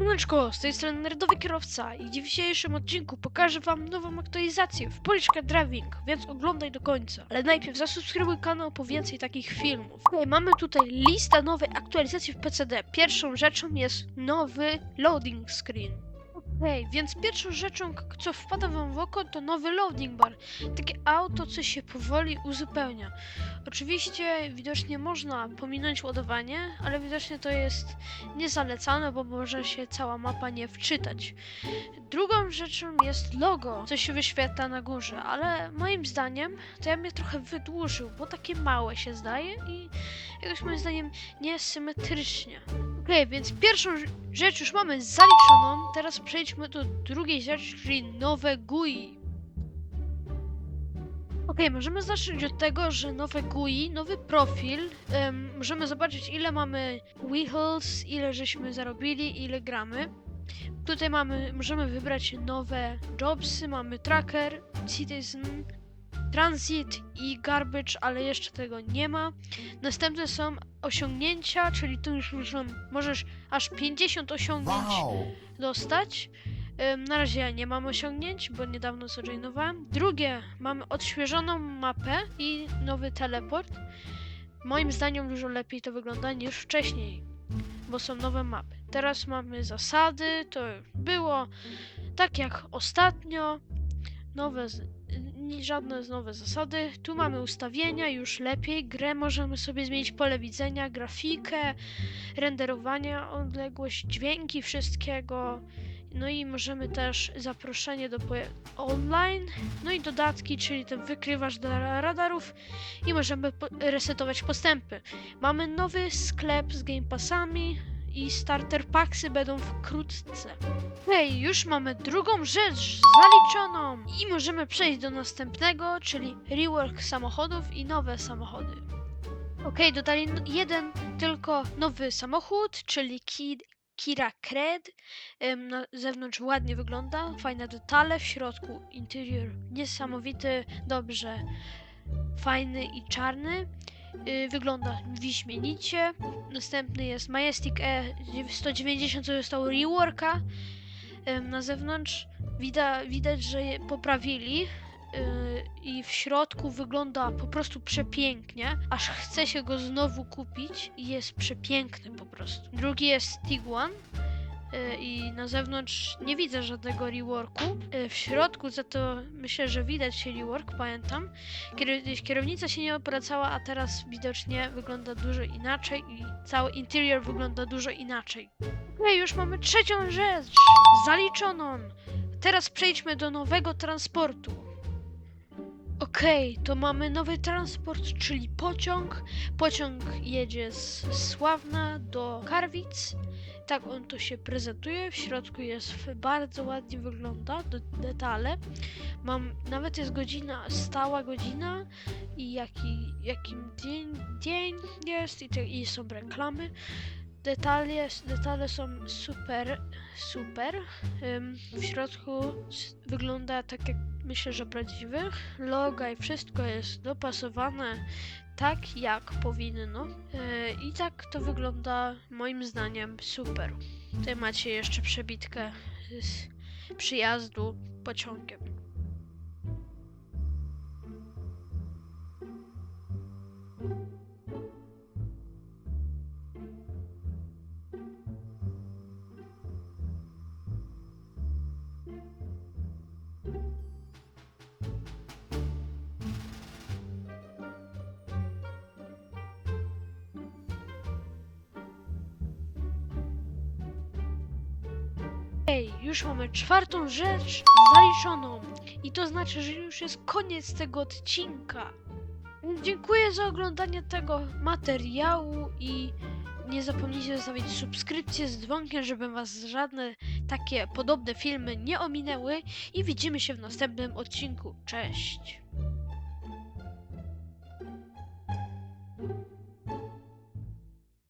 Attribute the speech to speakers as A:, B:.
A: Siemaneczko, z tej strony Nerdowy Kierowca i w dzisiejszym odcinku pokażę wam nową aktualizację w Policzka Driving, więc oglądaj do końca. Ale najpierw zasubskrybuj kanał po więcej takich filmów. Okej, mamy tutaj listę nowej aktualizacji w PCD. Pierwszą rzeczą jest nowy loading screen. Okej, więc pierwszą rzeczą, co wpada wam w oko, to nowy loading bar. Takie auto, co się powoli uzupełnia. Oczywiście widocznie można pominąć ładowanie, ale widocznie to jest niezalecane, bo może się cała mapa nie wczytać. Drugą rzeczą jest logo, co się wyświetla na górze, ale moim zdaniem to ja mnie trochę wydłużył, bo takie małe się zdaje i jakoś moim zdaniem niesymetrycznie. Okej, więc pierwszą rzecz już mamy zaliczoną, teraz przejdźmy do drugiej rzeczy, czyli nowe GUI. Okej, możemy zacząć od tego, że nowe GUI, nowy profil, em, możemy zobaczyć ile mamy wheels, ile żeśmy zarobili, ile gramy. Tutaj mamy, możemy wybrać nowe jobsy, mamy tracker, citizen, transit i garbage, ale jeszcze tego nie ma. Następne są osiągnięcia, czyli tu już muszą, możesz aż 50 osiągnięć
B: Wow!
A: dostać. Na razie ja nie mam osiągnięć, bo niedawno zojoinowałem. Drugie, mamy odświeżoną mapę i nowy teleport. Moim zdaniem dużo lepiej to wygląda niż wcześniej, bo są nowe mapy. Teraz mamy zasady, to było tak jak ostatnio. Nowe, żadne nowe zasady. Tu mamy ustawienia, już lepiej. Grę możemy sobie zmienić pole widzenia, grafikę, renderowania, odległość, dźwięki wszystkiego. No i możemy też zaproszenie do online, no i dodatki, czyli ten wykrywacz dla radarów i możemy po- resetować postępy. Mamy nowy sklep z Game Passami i starter packsy będą wkrótce. Hej, już mamy drugą rzecz zaliczoną i możemy przejść do następnego, czyli rework samochodów i nowe samochody. Okej, dodali jeden tylko nowy samochód, czyli Ki- Kira Cred. Ym, Na zewnątrz ładnie wygląda, fajne detale, w środku interior niesamowity, dobrze fajny i czarny. Yy, wygląda wyśmienicie. Następny jest Majestic E 190, co zostało reworka. Na zewnątrz widać, widać, że je poprawili. yy, I w środku wygląda po prostu przepięknie, aż chce się go znowu kupić i jest przepiękny po prostu. Drugi jest Tiguan, y, i na zewnątrz nie widzę żadnego reworku. Y, W środku za to myślę, że widać się rework, pamiętam. Kiedyś kierownica się nie opracała, a teraz widocznie wygląda dużo inaczej i cały interior wygląda dużo inaczej. Okej, już mamy trzecią rzecz zaliczoną. Teraz przejdźmy do nowego transportu. Okej, to mamy nowy transport, czyli pociąg. Pociąg jedzie z Sławna do Karwic. Tak on to się prezentuje. W środku jest bardzo ładnie wygląda, de- detale. Mam, nawet jest godzina, stała godzina i jaki, jakim dzień, dzień jest i, te, i są reklamy. Detale, detale są super, super. W środku wygląda tak jak myślę, że prawdziwy. Loga i wszystko jest dopasowane tak jak powinno. Yy, I tak to wygląda moim zdaniem super. Tutaj macie jeszcze przebitkę z przyjazdu pociągiem. Ej, już mamy czwartą rzecz zaliczoną. I to znaczy, że już jest koniec tego odcinka. Dziękuję za oglądanie tego materiału i nie zapomnijcie zostawić subskrypcję z dzwonkiem, żeby was żadne takie podobne filmy nie ominęły. I widzimy się w następnym odcinku. Cześć!